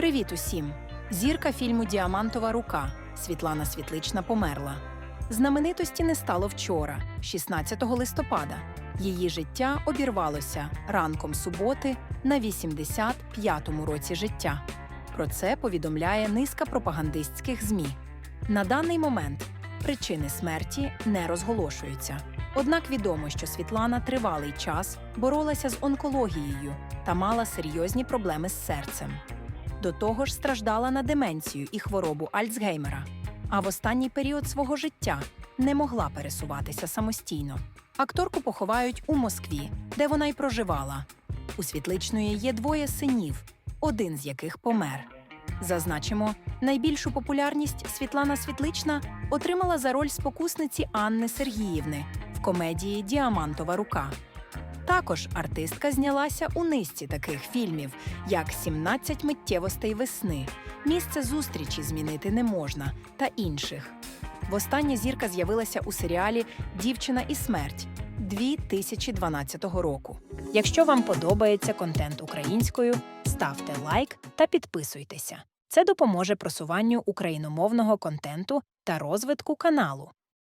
Привіт усім! Зірка фільму Діамантова рука Світлана Світлична померла. Знаменитості не стало вчора, 16 листопада. Її життя обірвалося ранком суботи на 85-му році життя. Про це повідомляє низка пропагандистських ЗМІ. На даний момент причини смерті не розголошуються. Однак відомо, що Світлана тривалий час боролася з онкологією та мала серйозні проблеми з серцем. До того ж, страждала на деменцію і хворобу Альцгеймера, а в останній період свого життя не могла пересуватися самостійно. Акторку поховають у Москві, де вона й проживала. У Світличної є двоє синів, один з яких помер. Зазначимо, найбільшу популярність Світлана Світлична отримала за роль спокусниці Анни Сергіївни в комедії Діамантова рука. Також артистка знялася у низці таких фільмів, як «17 миттєвостей весни, Місце зустрічі змінити не можна та інших. Востаннє зірка з'явилася у серіалі Дівчина і смерть 2012 року. Якщо вам подобається контент українською, ставте лайк та підписуйтеся. Це допоможе просуванню україномовного контенту та розвитку каналу.